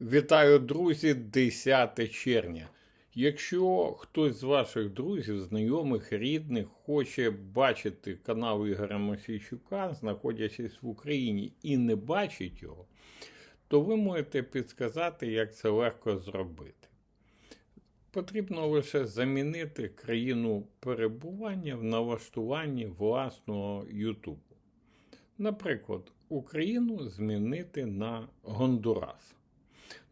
Вітаю, друзі, 10 червня. Якщо хтось з ваших друзів, знайомих, рідних хоче бачити канал Ігоря Мосійчука, знаходячись в Україні, і не бачить його, то ви можете підсказати, як це легко зробити. Потрібно лише замінити країну перебування в налаштуванні власного Ютубу. Наприклад, Україну змінити на Гондурас.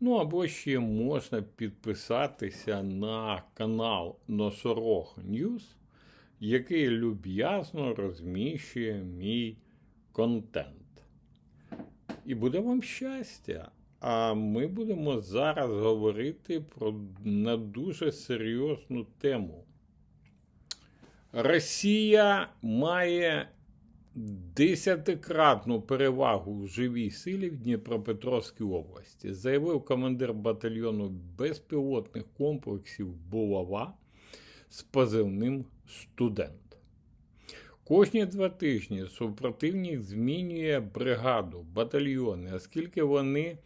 Ну або ще можна підписатися на канал Носорог Ньюс, який люб'язно розміщує мій контент. І буде вам щастя. А ми будемо зараз говорити про на дуже серйозну тему. Росія має десятикратну перевагу в живій силі в Дніпропетровській області, заявив командир батальйону безпілотних комплексів Булава з позивним студент. Кожні два тижні супротивник змінює бригаду, батальйони, оскільки вони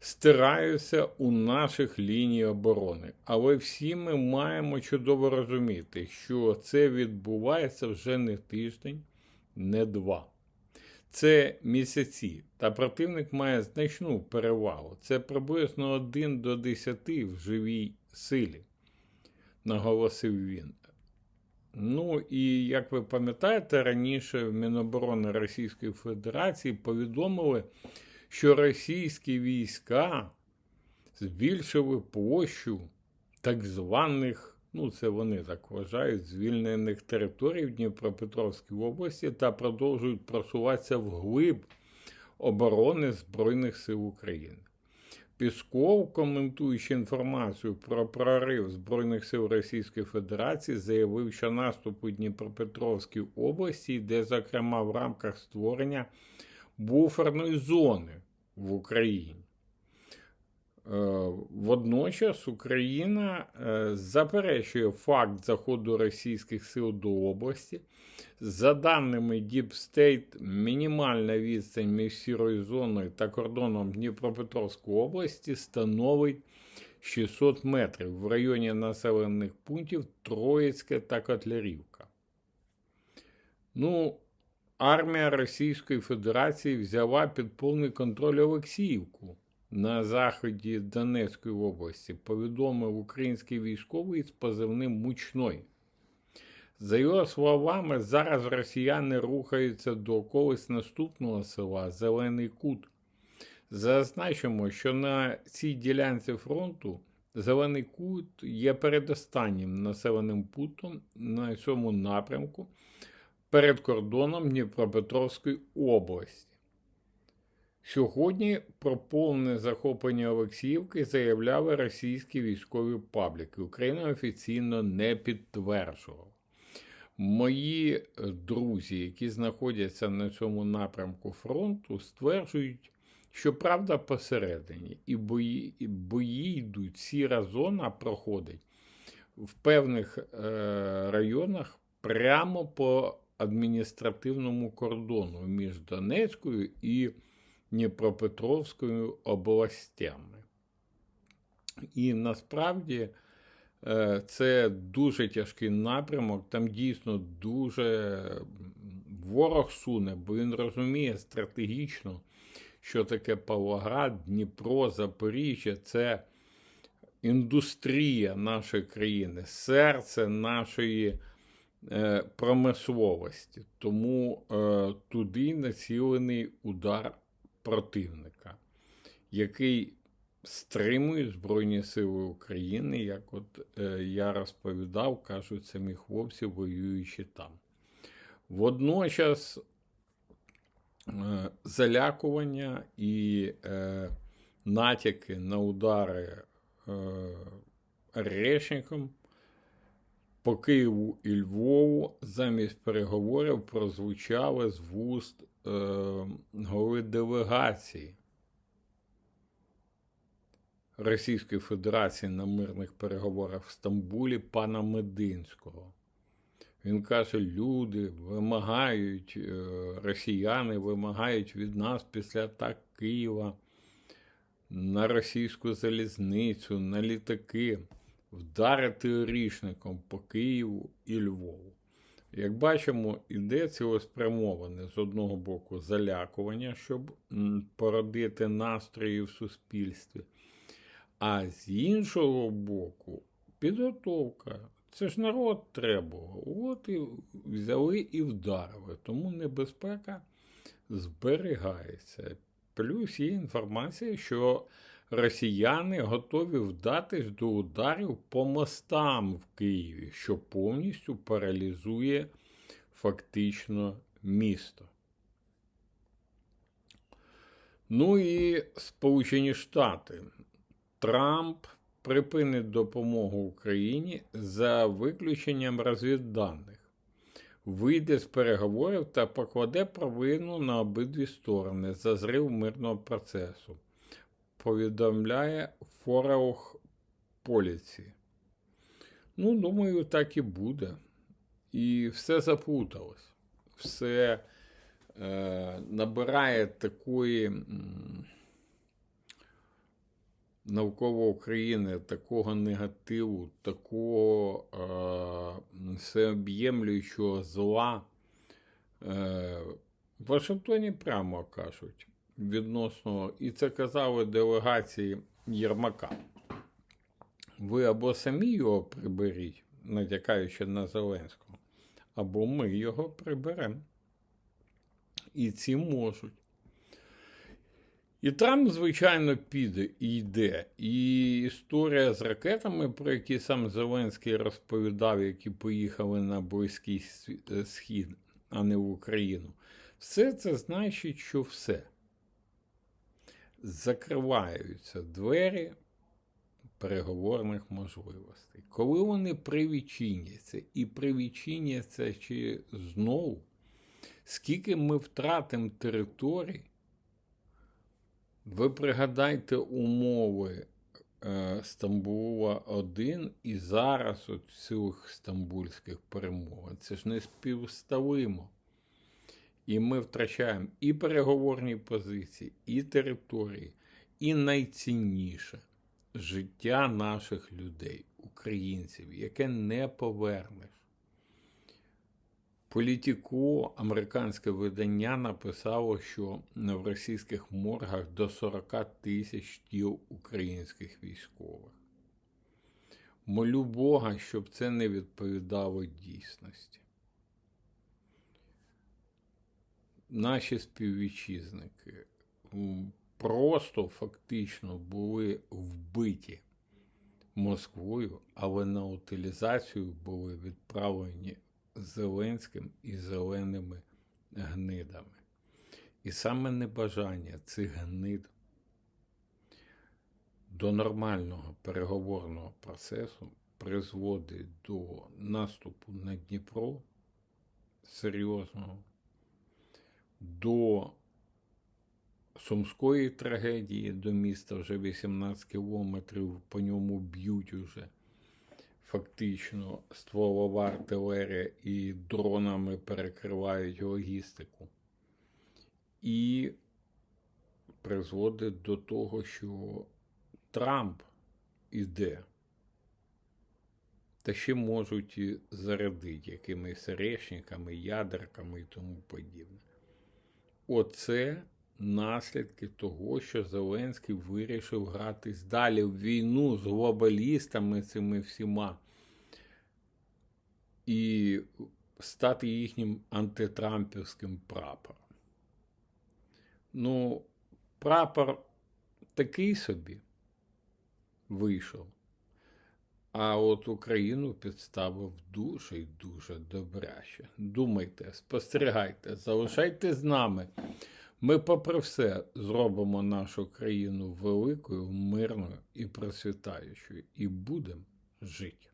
стираються у наших ліній оборони. Але всі ми маємо чудово розуміти, що це відбувається вже не тиждень, не два. Це місяці, та противник має значну перевагу. Це приблизно 1 до 10 в живій силі, наголосив він. Ну і як ви пам'ятаєте, раніше в Міноборони Російської Федерації повідомили, що російські війська збільшили площу так званих, ну це вони так вважають, звільнених територій в Дніпропетровській області та продовжують просуватися вглиб оборони Збройних сил України. Пісков, коментуючи інформацію про прорив Збройних сил Російської Федерації, заявив, що наступ у Дніпропетровській області йде, зокрема, в рамках створення буферної зони в Україні. Е, Водночас Україна е, заперечує факт заходу російських сил до області. За даними Deep State, мінімальна відстань між сірою зоною та кордоном Дніпропетровської області становить 600 метрів в районі населених пунктів Троїцьке та Котлярівка. Ну, армія Російської Федерації взяла під повний контроль Олексіївку на заході Донецької області, повідомив український військовий з позивним Мучной. За його словами, зараз росіяни рухаються до колись наступного села Зелений Кут. Зазначимо, що на цій ділянці фронту Зелений Кут є передостаннім населеним пунктом на цьому напрямку перед кордоном Дніпропетровської області. Сьогодні про повне захоплення Олексіївки заявляли російські військові пабліки. Україна офіційно не підтверджувала. Мої е, друзі, які знаходяться на цьому напрямку фронту, стверджують, що правда посередині, і бої, і бої йдуть, сіра зона проходить в певних е, районах прямо по адміністративному кордону між Донецькою і Дніпропетровською областями. І насправді е, це дуже тяжкий напрямок, там дійсно дуже ворог суне, бо він розуміє стратегічно, що таке Павлоград, Дніпро, Запоріжжя це індустрія нашої країни, серце нашої е, промисловості. Тому е, туди націлений удар противника, який стримує Збройні Сили України, як от е, я розповідав, кажуть самі хлопці, воюючи там. Водночас е, залякування і е, натяки на удари е, Решником по Києву і Львову замість переговорів прозвучали з вуст голови делегації Російської Федерації на мирних переговорах в Стамбулі пана Мединського. Він каже: люди вимагають, е, росіяни вимагають від нас після атак Києва на російську залізницю, на літаки, вдарити орішником по Києву і Львову. Як бачимо, іде цілеспрямоване з одного боку залякування, щоб породити настрої в суспільстві, а з іншого боку, підготовка. Це ж народ треба. От і взяли і вдарили. Тому небезпека зберігається. Плюс є інформація, що росіяни готові вдатись до ударів по мостам в Києві, що повністю паралізує фактично місто. Ну і Сполучені Штати. Трамп припинить допомогу Україні за виключенням розвідданих, вийде з переговорів та покладе провину на обидві сторони за зрив мирного процесу, повідомляє Фораух Поліці. Ну, думаю, так і буде. І все заплуталось. Все е, набирає такої. м, України такого негативу, такого е, всеоб'ємлюючого зла. Е, в Вашингтоні прямо кажуть відносно, і це казали делегації Єрмака. Ви або самі його приберіть, натякаючи на Зеленського, або ми його приберемо. І ці можуть. І Трамп, звичайно, піде і йде. І історія з ракетами, про які сам Зеленський розповідав, які поїхали на Близький Схід, а не в Україну. Все це значить, що все. Закриваються двері переговорних можливостей. Коли вони привідчиняться, і привідчиняться чи знову, скільки ми втратимо територій, ви пригадайте умови е, Стамбула 1 і зараз от цих стамбульських перемовин. Це ж не співставимо. І ми втрачаємо і переговорні позиції, і території, і найцінніше життя наших людей, українців, яке не повернеш. Політіко, американське видання написало, що в російських моргах до 40 тисяч тіл українських військових. Молю Бога, щоб це не відповідало дійсності. Наші співвітчизники просто фактично були вбиті Москвою, але на утилізацію були відправлені Зеленським і зеленими гнидами. І саме небажання цих гнид до нормального переговорного процесу призводить до наступу на Дніпро серйозного, до Сумської трагедії, до міста вже 18 кілометрів, по ньому б'ють уже фактично стволова артилерія і дронами перекривають логістику. І призводить до того, що Трамп іде. Та ще можуть і зарядити якимись решниками, ядерками і тому подібне. Оце наслідки того, що Зеленський вирішив гратись далі в війну з глобалістами цими всіма і стати їхнім антитрампівським прапором. Ну, прапор такий собі вийшов. А от Україну підставив дуже і дуже добряче. Думайте, спостерігайте, залишайте з нами. Ми, попри все, зробимо нашу країну великою, мирною і процвітаючою, і будемо жити.